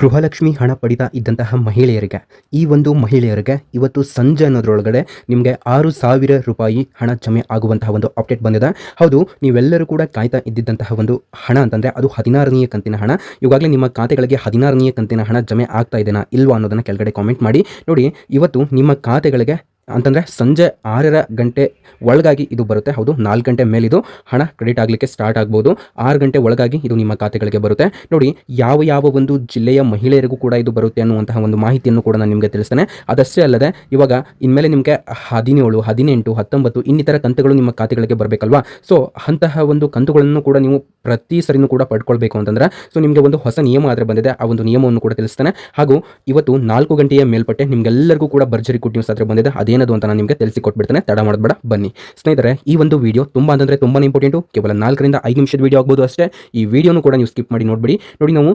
ಗೃಹಲಕ್ಷ್ಮಿ ಹಣ ಪಡಿತಾ ಇದ್ದಂತಹ ಮಹಿಳೆಯರಿಗೆ, ಈ ಒಂದು ಮಹಿಳೆಯರಿಗೆ ಇವತ್ತು ಸಂಜೆ ಅನ್ನೋದ್ರೊಳಗಡೆ ನಿಮಗೆ ಆರು ಸಾವಿರ ರೂಪಾಯಿ ಹಣ ಜಮೆ ಆಗುವಂತಹ ಒಂದು ಅಪ್ಡೇಟ್ ಬಂದಿದೆ. ಹೌದು, ನೀವೆಲ್ಲರೂ ಕೂಡ ಕಾಯ್ತಾ ಇದ್ದಿದ್ದಂತಹ ಒಂದು ಹಣ ಅಂತಂದರೆ ಅದು ಹದಿನಾರನೆಯ ಕಂತಿನ ಹಣ. ಇವಾಗಲೇ ನಿಮ್ಮ ಖಾತೆಗಳಿಗೆ ಹದಿನಾರನೆಯ ಕಂತಿನ ಹಣ ಜಮೆ ಆಗ್ತಾ ಇದೆಯಾ ಇಲ್ವಾ ಅನ್ನೋದನ್ನು ಕೆಳಗಡೆ ಕಾಮೆಂಟ್ ಮಾಡಿ. ನೋಡಿ, ಇವತ್ತು ನಿಮ್ಮ ಖಾತೆಗಳಿಗೆ ಅಂತಂದರೆ ಸಂಜೆ ಆರರ ಗಂಟೆ ಒಳಗಾಗಿ ಇದು ಬರುತ್ತೆ. ಹೌದು, ನಾಲ್ಕು ಗಂಟೆ ಮೇಲಿದು ಹಣ ಕ್ರೆಡಿಟ್ ಆಗಲಿಕ್ಕೆ ಸ್ಟಾರ್ಟ್ ಆಗ್ಬೋದು. ಆರು ಗಂಟೆ ಒಳಗಾಗಿ ಇದು ನಿಮ್ಮ ಖಾತೆಗಳಿಗೆ ಬರುತ್ತೆ. ನೋಡಿ, ಯಾವ ಯಾವ ಒಂದು ಜಿಲ್ಲೆಯ ಮಹಿಳೆಯರಿಗೂ ಕೂಡ ಇದು ಬರುತ್ತೆ ಅನ್ನುವಂತಹ ಒಂದು ಮಾಹಿತಿಯನ್ನು ಕೂಡ ನಾನು ನಿಮಗೆ ತಿಳಿಸ್ತೇನೆ. ಅದಷ್ಟೇ ಅಲ್ಲದೆ, ಇವಾಗ ಇನ್ಮೇಲೆ ನಿಮಗೆ ಹದಿನೇಳು, ಹದಿನೆಂಟು, ಹತ್ತೊಂಬತ್ತು ಇನ್ನಿತರ ಕಂತುಗಳು ನಿಮ್ಮ ಖಾತೆಗಳಿಗೆ ಬರಬೇಕಲ್ವಾ? ಸೊ ಅಂತಹ ಒಂದು ಕಂತುಗಳನ್ನು ಕೂಡ ನೀವು ಪ್ರತಿ ಸರಿನೂ ಕೂಡ ಪಡ್ಕೊಳ್ಬೇಕು ಅಂತಂದ್ರೆ ಸೊ ನಿಮಗೆ ಒಂದು ಹೊಸ ನಿಯಮ ಆದರೆ ಬಂದಿದೆ. ಆ ಒಂದು ನಿಯಮವನ್ನು ಕೂಡ ತಿಳಿಸ್ತೇನೆ. ಹಾಗೂ ಇವತ್ತು ನಾಲ್ಕು ಗಂಟೆಯ ಮೇಲ್ಪಟ್ಟೆ ನಿಮಗೆಲ್ಲರಿಗೂ ಕೂಡ ಭರ್ಜರಿ ಗುಡ್ ನ್ಯೂಸ್ ಆದರೆ ಬಂದಿದೆ. ಅದೇನದು ಅಂತ ನಾನು ನಿಮಗೆ ತಿಳಿಸಿಕೊಟ್ಬಿಡ್ತೇನೆ. ತಡ ಮಾಡೋದ್ಬೇಡ, ಬನ್ನಿ. ಸ್ನೇಹಿತರೆ, ಈ ಒಂದು ವಿಡಿಯೋ ತುಂಬ ಅಂದರೆ ತುಂಬಾ ಇಂಪಾರ್ಟೆಂಟು ಕೇವಲ ನಾಲ್ಕರಿಂದ ಐದು ನಿಮಿಷದ ವಿಡಿಯೋ ಆಗ್ಬೋದು ಅಷ್ಟೇ. ಈ ವಿಡಿಯೋನು ಕೂಡ ನೀವು ಸ್ಕಿಪ್ ಮಾಡಿ ನೋಡ್ಬಿಡಿ. ನೋಡಿ ನಾವು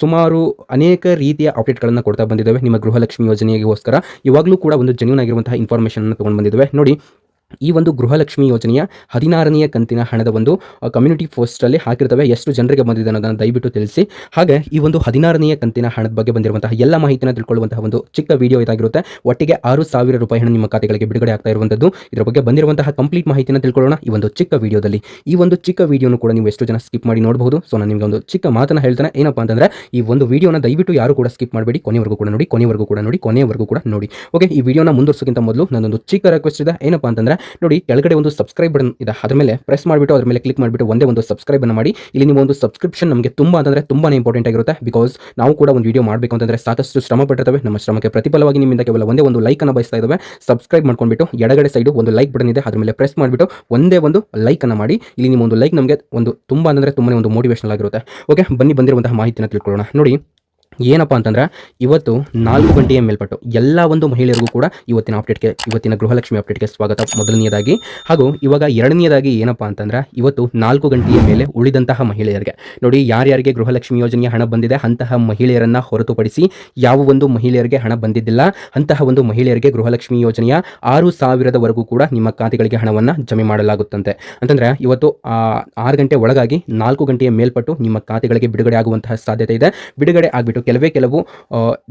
ಸುಮಾರು ಅನೇಕ ರೀತಿಯ ಅಪ್ಡೇಟ್ಗಳನ್ನು ಕೊಡ್ತಾ ಬಂದಿದ್ದೇವೆ. ನಿಮ್ಮ ಗೃಹಲಕ್ಷ್ಮಿ ಯೋಜನೆಗೋಸ್ಕರ. ಇವಾಗಲೂ ಕೂಡ ಒಂದು ಜೆನ್ಯೂನ್ ಆಗಿರುವಂತಹ ಇನ್ಫಾರ್ಮೇಷನ್ ತೊಗೊಂಡು ಬಂದಿದ್ದೇವೆ. ನೋಡಿ ಈ ಒಂದು ಗೃಹಲಕ್ಷ್ಮಿ ಯೋಜನೆಯ ಹದಿನಾರನೆಯ ಕಂತಿನ ಹಣದ ಒಂದು ಕಮ್ಯುನಿಟಿ ಪೋಸ್ಟಲ್ಲಿ ಹಾಕಿರ್ತವೆ. ಎಷ್ಟು ಜನರಿಗೆ ಬಂದಿದೆ ಅನ್ನೋದನ್ನು ದಯವಿಟ್ಟು ತಿಳಿಸಿ. ಹಾಗೆ ಈ ಒಂದು ಹದಿನಾರನೆಯ ಕಂತಿನ ಹಣದ ಬಗ್ಗೆ ಬಂದಿರುವಂತಹ ಎಲ್ಲ ಮಾಹಿತಿನ ತಿಳ್ಕೊಳ್ಳುವಂತಹ ಒಂದು ಚಿಕ್ಕ ವಿಡಿಯೋ ಇದಾಗಿರುತ್ತೆ. ಒಟ್ಟಿಗೆ ಆರು ಸಾವಿರ ರೂಪಾಯಿ ಹಣ ನಿಮ್ಮ ಖಾತೆಗಳಿಗೆ ಬಿಡುಗಡೆ ಆಗ್ತಾ ಇರುವಂಥದ್ದು. ಇದರ ಬಗ್ಗೆ ಬಂದಿರುವಂತಹ ಕಂಪ್ಲೀಟ್ ಮಾಹಿತಿನ ತಿಳ್ಕೊಳ್ಳೋಣ ಈ ಒಂದು ಚಿಕ್ಕ ವಿಡಿಯೋದಲ್ಲಿ ಈ ಒಂದು ಚಿಕ್ಕ ವಿಡಿಯೋನು ಕೂಡ ನೀವು ಎಷ್ಟು ಜನ ಸ್ಕಿಪ್ ಮಾಡಿ ನೋಡಬಹುದು ಸೊ ನಾನು ನಿಮಗೆ ಒಂದು ಚಿಕ್ಕ ಮಾತನ್ನು ಹೇಳ್ತಾನೆ. ಏನಪ್ಪಾ ಅಂತಂದ್ರೆ, ಈ ಒಂದು ವಿಡಿಯೋನ ದಯವಿಟ್ಟು ಯಾರು ಕೂಡ ಸ್ಕಿಪ್ ಮಾಡಬೇಡಿ. ಕೊನೆವರೆಗೂ ಕೂಡ ನೋಡಿ, ಕೊನೆವರೆಗೂ ಕೂಡ ನೋಡಿ, ಕೊನೆವರೆಗೂ ಕೂಡ ನೋಡಿ. ಓಕೆ ಈ ವಿಡಿಯೋನ ಮುಂದುವರ್ಸೋಕ್ಕಿಂತ ಮೊದಲು ನನ್ನೊಂದು ಚಿಕ್ಕ ರಿಕ್ವೆಸ್ಟ್ ಇದೆ. ಏನಪ್ಪಾ ಅಂತಂದ್ರೆ ನೋಡಿ, ಕೆಳಗಡೆ ಒಂದು ಸಬ್ಸ್ಕ್ರೈಬ್ ಬಟನ್ ಇದೆ. ಅದರ ಮೇಲೆ ಪ್ರೆಸ್ ಮಾಡಿಬಿಟ್ಟು, ಅದ್ರ ಮೇಲೆ ಕ್ಲಿಕ್ ಮಾಡಿಬಿಟ್ಟು ಒಂದೇ ಒಂದು ಸಬ್ಸ್ಕ್ರೈಬ್ ಅನ್ನು ಮಾಡಿ. ಇಲ್ಲಿ ನೀವು ಒಂದು ಸಬ್ಸ್ಕ್ರಿಪ್ಷನ್ ನಮಗೆ ತುಂಬಾ ಅಂತಂದ್ರೆ ತುಂಬಾನೇ ಇಂಪಾರ್ಟೆಂಟ್ ಆಗಿರುತ್ತೆ. ಬಿಕಾಸ್ ನಾವು ಕೂಡ ಒಂದು ವಿಡಿಯೋ ಮಾಡಬೇಕು ಅಂತಂದ್ರೆ ಸಾಕಷ್ಟು ಶ್ರಮ ಪಟ್ಟಿರ್ತವೆ. ನಮ್ಮ ಶ್ರಮಕ್ಕೆ ಪ್ರತಿಫಲವಾಗಿ ನಿಮ್ಮಿಂದ ಕೇವಲ ಒಂದೇ ಒಂದು ಲೈಕ್ ಅನ್ನು ಬಯಸ್ತಾ ಇದ್ದಾವೆ. ಸಬ್ಸ್ಕ್ರೈಬ್ ಮಾಡ್ಕೊಂಡ್ಬಿಟ್ಟು, ಎಡಗಡೆ ಸೈಡು ಒಂದು ಲೈಕ್ ಬಟನ್ ಇದೆ. ಅದ್ರ ಮೇಲೆ ಪ್ರೆಸ್ ಮಾಡಿಬಿಟ್ಟು ಒಂದೇ ಒಂದು ಲೈಕ್ ಅನ್ನು ಮಾಡಿ. ಇಲ್ಲಿ ನಿಮ್ಮ ಒಂದು ಲೈಕ್ ನಮಗೆ ಒಂದು ತುಂಬಾ ಅಂದ್ರೆ ತುಂಬಾನೇ ಒಂದು ಮೋಟಿವೇಶನಲ್ ಆಗಿರುತ್ತೆ. ಓಕೆ ಬನ್ನಿ, ಬಂದಿರುವಂತಹ ಮಾಹಿತಿನ ತಿಳ್ಕೊಳ್ಳೋಣ. ನೋಡಿ ಏನಪ್ಪ ಅಂತಂದ್ರೆ, ಇವತ್ತು ನಾಲ್ಕು ಗಂಟೆಯ ಮೇಲ್ಪಟ್ಟು ಎಲ್ಲ ಒಂದು ಮಹಿಳೆಯರಿಗೂ ಕೂಡ ಇವತ್ತಿನ ಅಪ್ಡೇಟ್ಗೆ ಇವತ್ತಿನ ಗೃಹಲಕ್ಷ್ಮಿ ಅಪ್ಡೇಟ್ಗೆ ಸ್ವಾಗತ. ಮೊದಲನೆಯದಾಗಿ, ಹಾಗೂ ಇವಾಗ ಎರಡನೆಯದಾಗಿ ಏನಪ್ಪ ಅಂತಂದ್ರೆ, ಇವತ್ತು ನಾಲ್ಕು ಗಂಟೆಯ ಮೇಲೆ ಉಳಿದಂತಹ ಮಹಿಳೆಯರಿಗೆ. ನೋಡಿ, ಯಾರ್ಯಾರಿಗೆ ಗೃಹಲಕ್ಷ್ಮಿ ಯೋಜನೆಯ ಹಣ ಬಂದಿದೆ, ಅಂತಹ ಮಹಿಳೆಯರನ್ನ ಹೊರತುಪಡಿಸಿ ಯಾವ ಒಂದು ಮಹಿಳೆಯರಿಗೆ ಹಣ ಬಂದಿದ್ದಿಲ್ಲ, ಅಂತಹ ಒಂದು ಮಹಿಳೆಯರಿಗೆ ಗೃಹಲಕ್ಷ್ಮಿ ಯೋಜನೆಯ ಆರು ಸಾವಿರದವರೆಗೂ ಕೂಡ ನಿಮ್ಮ ಖಾತೆಗಳಿಗೆ ಹಣವನ್ನು ಜಮೆ ಮಾಡಲಾಗುತ್ತಂತೆ. ಅಂತಂದ್ರೆ, ಇವತ್ತು ಆರು ಗಂಟೆ ಒಳಗಾಗಿ ನಾಲ್ಕು ಗಂಟೆಯ ಮೇಲ್ಪಟ್ಟು ನಿಮ್ಮ ಖಾತೆಗಳಿಗೆ ಬಿಡುಗಡೆ ಆಗುವಂತಹ ಸಾಧ್ಯತೆ ಇದೆ. ಬಿಡುಗಡೆ ಆಗಿಬಿಟ್ಟು ಕೆಲವೇ ಕೆಲವು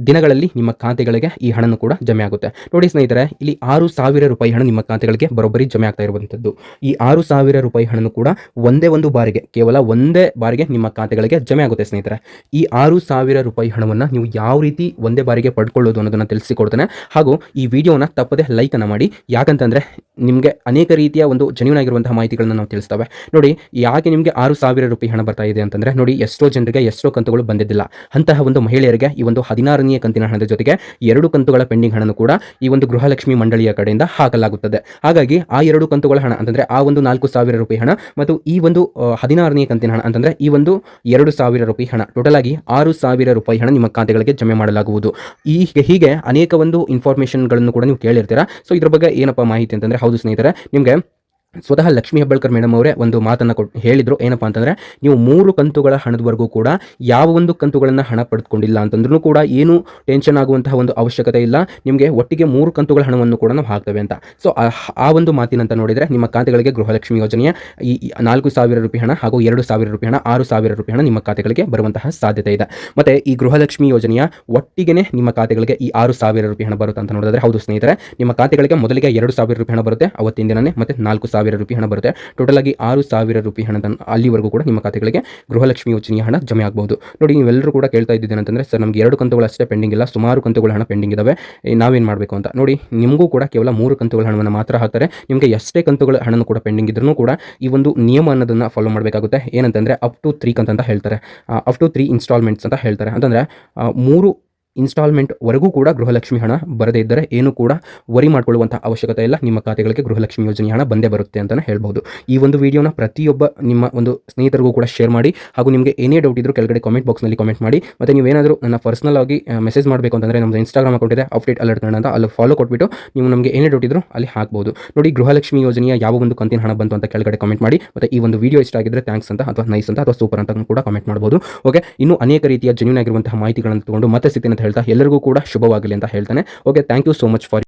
ದಿನಗಳಲ್ಲಿ ನಿಮ್ಮ ಖಾತೆಗಳಿಗೆ ಈ ಹಣನು ಕೂಡ ಜಮೆ ಆಗುತ್ತೆ. ನೋಡಿ ಸ್ನೇಹಿತರೆ, ಇಲ್ಲಿ ಆರು ಸಾವಿರ ರೂಪಾಯಿ ಹಣ ನಿಮ್ಮ ಖಾತೆಗಳಿಗೆ ಬರೋಬ್ಬರಿ ಜಮೆ ಆಗ್ತಾ ಇರುವಂಥದ್ದು. ಈ ಆರು ಸಾವಿರ ರೂಪಾಯಿ ಹಣನು ಕೂಡ ಒಂದೇ ಒಂದು ಬಾರಿಗೆ, ಕೇವಲ ಒಂದೇ ಬಾರಿಗೆ ನಿಮ್ಮ ಖಾತೆಗಳಿಗೆ ಜಮೆ ಆಗುತ್ತೆ ಸ್ನೇಹಿತರೆ. ಈ ಆರು ಸಾವಿರ ರೂಪಾಯಿ ಹಣವನ್ನು ನೀವು ಯಾವ ರೀತಿ ಒಂದೇ ಬಾರಿಗೆ ಪಡ್ಕೊಳ್ಳೋದು ಅನ್ನೋದನ್ನು ತಿಳಿಸಿಕೊಡ್ತೇನೆ. ಹಾಗೂ ಈ ವಿಡಿಯೋನ ತಪ್ಪದೆ ಲೈಕ್ ಅನ್ನ ಮಾಡಿ. ಯಾಕಂತಂದ್ರೆ, ನಿಮಗೆ ಅನೇಕ ರೀತಿಯ ಒಂದು ಜನ್ಯೂನ್ ಆಗಿರುವಂತಹ ಮಾಹಿತಿಗಳನ್ನು ನಾವು ತಿಳಿಸ್ತವೆ. ನೋಡಿ, ಯಾಕೆ ನಿಮಗೆ ಆರು ಸಾವಿರ ರೂಪಾಯಿ ಹಣ ಬರ್ತಾ ಇದೆ ಅಂತಂದ್ರೆ, ನೋಡಿ, ಎಷ್ಟೋ ಜನರಿಗೆ ಎಷ್ಟೋ ಕಂತುಗಳು ಬಂದಿದ್ದಿಲ್ಲ. ಅಂತಹ ಮಹಿಳೆಯರಿಗೆ ಈ ಒಂದು ಹದಿನಾರನೆಯ ಕಂತಿನ ಹಣದ ಜೊತೆಗೆ ಎರಡು ಕಂತುಗಳ ಪೆಂಡಿಂಗ್ ಹಣನು ಕೂಡ ಈ ಒಂದು ಗೃಹಲಕ್ಷ್ಮಿ ಮಂಡಳಿಯ ಕಡೆಯಿಂದ ಹಾಕಲಾಗುತ್ತದೆ. ಹಾಗಾಗಿ ಆ ಎರಡು ಕಂತುಗಳ ಹಣ ಅಂತಂದ್ರೆ ಆ ಒಂದು ನಾಲ್ಕು ಸಾವಿರ ರೂಪಾಯಿ ಹಣ ಮತ್ತು ಈ ಒಂದು ಹದಿನಾರನೇ ಕಂತಿನ ಹಣ ಅಂತಂದ್ರೆ ಈ ಒಂದು ಎರಡು ಸಾವಿರ ರೂಪಾಯಿ ಹಣ. ಟೋಟಲ್ ಆಗಿ ಆರು ಸಾವಿರ ರೂಪಾಯಿ ಹಣ ನಿಮ್ಮ ಖಾತೆಗಳಿಗೆ ಜಮೆ ಮಾಡಲಾಗುವುದು. ಈ ಹೀಗೆ ಅನೇಕ ಒಂದು ಇನ್ಫಾರ್ಮೇಷನ್ಗಳನ್ನು ಕೂಡ ನೀವು ಕೇಳಿರ್ತೀರಾ. ಸೊ ಇದ್ರ ಬಗ್ಗೆ ಏನಪ್ಪ ಮಾಹಿತಿ ಅಂತಂದ್ರೆ, ಹೌದು ಸ್ನೇಹಿತರೆ, ನಿಮಗೆ ಸ್ವತಃ ಲಕ್ಷ್ಮೀ ಹೆಬ್ಬಾಳ್ಕರ್ ಮೇಡಮ್ ಅವರೇ ಒಂದು ಮಾತನ್ನು ಕೊಟ್ಟು ಹೇಳಿದ್ರು. ಏನಪ್ಪ ಅಂತಂದ್ರೆ, ನೀವು ಮೂರು ಕಂತುಗಳ ಹಣದವರೆಗೂ ಕೂಡ ಯಾವ ಒಂದು ಕಂತುಗಳನ್ನು ಹಣ ಪಡೆದುಕೊಂಡಿಲ್ಲ ಅಂತಂದ್ರೂ ಕೂಡ ಏನು ಟೆನ್ಷನ್ ಆಗುವಂತಹ ಒಂದು ಅವಶ್ಯಕತೆ ಇಲ್ಲ. ನಿಮಗೆ ಒಟ್ಟಿಗೆ ಮೂರು ಕಂತುಗಳ ಹಣವನ್ನು ಕೂಡ ನಾವು ಹಾಕ್ತೇವೆ ಅಂತ. ಸೊ, ಆ ಒಂದು ಮಾತಿನಂತ ನೋಡಿದರೆ ನಿಮ್ಮ ಖಾತೆಗಳಿಗೆ ಗೃಹಲಕ್ಷ್ಮಿ ಯೋಜನೆಯ ಈ ನಾಲ್ಕು ಸಾವಿರ ರೂಪಾಯಿ ಹಣ ಹಾಗೂ ಎರಡು ಸಾವಿರ ರೂಪಾಯಿ ಹಣ, ಆರು ಸಾವಿರ ರೂಪಾಯಿ ಹಣ ನಿಮ್ಮ ಖಾತೆಗಳಿಗೆ ಬರುವಂತಹ ಸಾಧ್ಯತೆ ಇದೆ. ಮತ್ತೆ ಈ ಗೃಹಲಕ್ಷ್ಮಿ ಯೋಜನೆಯ ಒಟ್ಟಿಗೆ ನಿಮ್ಮ ಖಾತೆಗಳಿಗೆ ಈ ಆರು ಸಾವಿರ ರೂಪಾಯಿ ಹಣ ಬರುತ್ತೆ ಅಂತ ನೋಡಿದ್ರೆ, ಹೌದು ಸ್ನೇಹಿತರೆ, ನಿಮ್ಮ ಖಾತೆಗಳಿಗೆ ಮೊದಲಿಗೆ ಎರಡು ಸಾವಿರ ರೂಪಾಯಿ ಹಣ ಬರುತ್ತೆ, ಅವತ್ತಿನ ದಿನನೇ ಮತ್ತೆ ನಾಲ್ಕು ಸಾವಿರ ರೂಪಾಯಿ ಹಣ ಬರುತ್ತೆ. ಟೋಟಲ್ ಆಗಿ ಆರು ಸಾವಿರ ರೂಪಾಯಿ ಹಣದ ಅಲ್ಲಿವರೆಗೂ ಕೂಡ ನಿಮ್ಮ ಖಾತೆಗಳಿಗೆ ಗೃಹಲಕ್ಷ್ಮಿ ಯೋಜನೆಯ ಹಣ ಜಮೆ ಆಗಬಹುದು ನೋಡಿ, ನೀವೆಲ್ಲರೂ ಕೂಡ ಕೇಳ್ತಾ ಅಂತಂದ್ರೆ ಸರ್, ನಮಗೆ ಎರಡು ಕಂತುಗಳು ಅಷ್ಟೇ ಪೆಂಡಿಂಗ್ ಇಲ್ಲ. ಸುಮಾರು ಕಂತುಗಳ ಹಣ ಪೆಂಡಿಂಗ್ ಇದಾವೆ. ನಾವೇನು ಮಾಡಬೇಕು ಅಂತ. ನೋಡಿ, ನಿಮಗೂ ಕೂಡ ಕೇವಲ ಮೂರು ಕಂತುಗಳ ಹಣವನ್ನು ಮಾತ್ರ ಹಾಕ್ತಾರೆ. ನಿಮಗೆ ಎಷ್ಟೇ ಕಂತುಗಳ ಹಣವನ್ನು ಕೂಡ ಪೆಂಡಿಂಗ್ ಇದ್ರೂ ಕೂಡ ಈ ಒಂದು ನಿಯಮ ಅನ್ನೋದನ್ನು ಫಾಲೋ ಮಾಡಬೇಕಾಗುತ್ತೆ. ಏನಂತಂದ್ರೆ ಅಪ್ ಟು ತ್ರೀ ಕಂತ ಅಂತ ಹೇಳ್ತಾರೆ. ಅಪ್ ಟು ತ್ರೀ ಇನ್ಸ್ಟಾಲ್ಮೆಂಟ್ಸ್ ಅಂತ ಹೇಳ್ತಾರೆ. ಅಂತಂದ್ರೆ ಮೂರು ಇನ್ಸ್ಟಾಲ್ಮೆಂಟ್ ವರೆಗೂ ಕೂಡ ಗೃಹಲಕ್ಷ್ಮಿ ಹಣ ಬರದೇ ಇದ್ದರೆ ಏನು ಕೂಡ ವರಿ ಮಾಡಿಕೊಳ್ಳುವಂಥ ಅವಶ್ಯಕತೆ ಇಲ್ಲ. ನಿಮ್ಮ ಖಾತೆಗಳಿಗೆ ಗೃಹಲಕ್ಷ್ಮಿ ಯೋಜನೆ ಹಣ ಬಂದೇ ಬರುತ್ತೆ ಅಂತಲೇ ಹೇಳ್ಬೋದು. ಈ ಒಂದು ವಿಡಿಯೋನ ಪ್ರತಿಯೊಬ್ಬ ನಿಮ್ಮ ಒಂದು ಸ್ನೇಹಿತರಿಗೂ ಕೂಡ ಶೇರ್ ಮಾಡಿ ಹಾಗೂ ನಿಮಗೆ ಏನೇ ಡೌಟ್ ಇದ್ದರೂ ಕೆಳಗಡೆ ಕಾಮೆಂಟ್ ಬಾಕ್ಸ್ನಲ್ಲಿ ಕಾಮೆಂಟ್ ಮಾಡಿ. ಮತ್ತು ನೀವೇನಾದರೂ ನನ್ನ ಪರ್ಸನಲ್ ಆಗಿ ಮೆಸೇಜ್ ಮಾಡಬೇಕು ಅಂತಂದರೆ ನಮ್ಮದು ಇನ್ಸ್ಟಾಗ್ರಾಮ್ ಅಕೌಂಟ್ ಇದೆ ಅಪ್ಡೇಟ್ ಅಲರ್ಟ್ ಕನ್ನಡ ಅಂತ ಅಲ್ಲಿ ಫಾಲೋ ಕೊಟ್ಬಿಟ್ಟು ನೀವು ನಮಗೆ ಏನೇ ಡೌಟ್ ಇದ್ರೂ ಅಲ್ಲಿ ಹಾಕ್ಬೋದು. ನೋಡಿ, ಗೃಹಲಕ್ಷ್ಮಿ ಯೋಜನೆಯ ಯಾವ ಒಂದು ಕಂತಿನ ಹಣ ಬಂತು ಅಂತ ಕೆಳಗಡೆ ಕಾಮೆಂಟ್ ಮಾಡಿ. ಮತ್ತು ಈ ಒಂದು ವಿಡಿಯೋ ಇಷ್ಟ ಆಗಿದ್ರೆ ಥ್ಯಾಂಕ್ಸ್ ಅಂತ ಅಥವಾ ನೈಸ್ ಅಂತ ಅಥವಾ ಸೂಪರ್ ಅಂತ ಕೂಡ ಕಾಮೆಂಟ್ ಮಾಡ್ಬೋದು. ಓಕೆ ಇನ್ನೂ ಅನೇಕ ರೀತಿಯ ಜೆನ್ಯೂನ್ ಆಗಿರುವಂತಹ ಮಾಹಿತಿಗಳನ್ನು ತಗೊಂಡು ಮತ್ತೆ ಸಿಗ್ತೀನಿ ಅಂತ ಹೇಳ್ತಾ ಎಲ್ಲರಿಗೂ ಕೂಡ ಶುಭವಾಗಲಿ ಅಂತ ಹೇಳ್ತಾನೆ. Okay thank you so much for